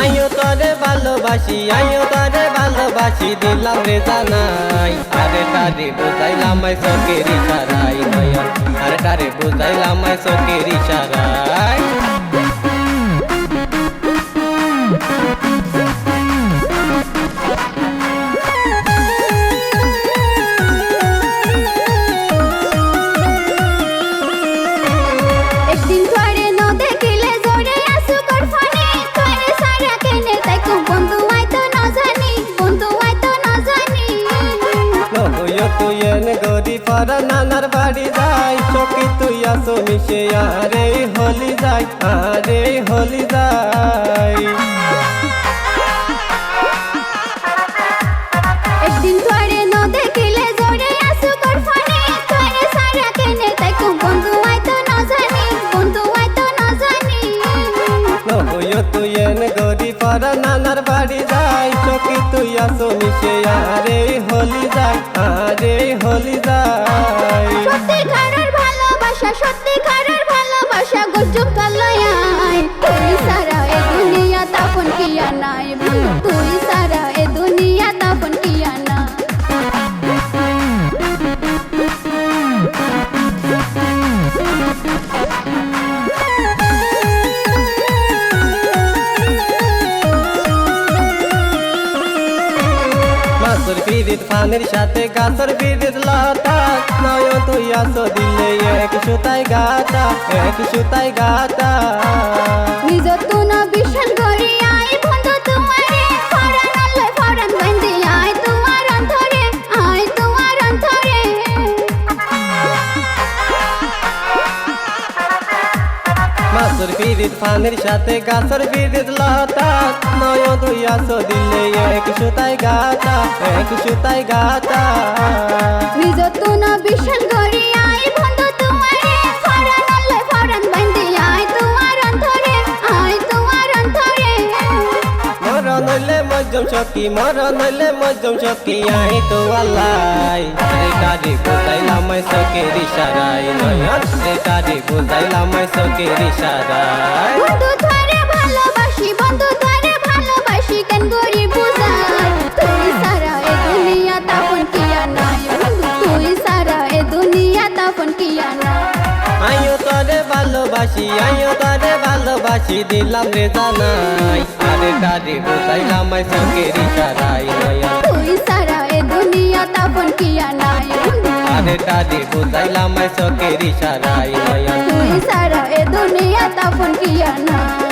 আইও তরে ভালোবাসি, আয়ো তরে ভালোবাসি, দিলাম রে জানাই আরে তারে বুঝাইলাম সকেরি সারাই নয়ন। আরে তারে বুঝাইলাম আই পারা নানার বাড়ি যাই চোখে তুই আসো মিশে আরে হলি যাই আরে হলি যাই। একদিন ধরে ন দেখিলে জোরে আসু কর ফানি তোরে সারা কেনে তাই কোন বন্ধু আই তো না জানি বন্ধু আই তো না জানি। নহইও তুই এনে গরি পারা নানার বাড়ি যাই চোখে তুই আসো মিশে, আরে হলি যাই আরে হলি যাই সত্যি ভালোবাসা সত্যি ভালোবাসা মাসুর পিরিত ফানের সাথে গাছর পিরিত লতা। নয় তুই আসো দিলে এক সুতাই গাতা এক সুতাই গাতা। নিজ তু না বিশাল গড়ি আই বন্ধু তোমারে। ফরান আল্লাহ ফরান বন্দি আই তোমার অন্তরে আই তোমার অন্তরে। মাসুর ফানের সাথে গাছর পিরিত লতা। আসো দিলে এক সুতাই গাতা এক সুতাই গাতা নিজ তু না বিশাল গড়ি আই বন্ধু তোমারে ফরান আল্লাহ ফরান বন্দি আই তোমার অন্তরে আই তোমার অন্তরে। মরণ হইলে মজম সখী মরণ হইলে মজম সখী আই তো আল্লাই রে কারি বুঝাইলাম আই সকের ইশারাই নয়ন। রে কারি বুঝাইলাম আই সকের ইশারাই তরে ভালোবাসি আইও তরে ভালোবাসি দিলাম রে জানাই। আরে কারি বুঝাইলাম আই সকের ইশারাই নয়ন তুই সারা এ দুনিয়া তখন কিয়া নাই? আরে কারি বুঝাইলাম আই সকের ইশারাই নয়ন তুই সারা এ দুনিয়া তখন কিয়া নাই?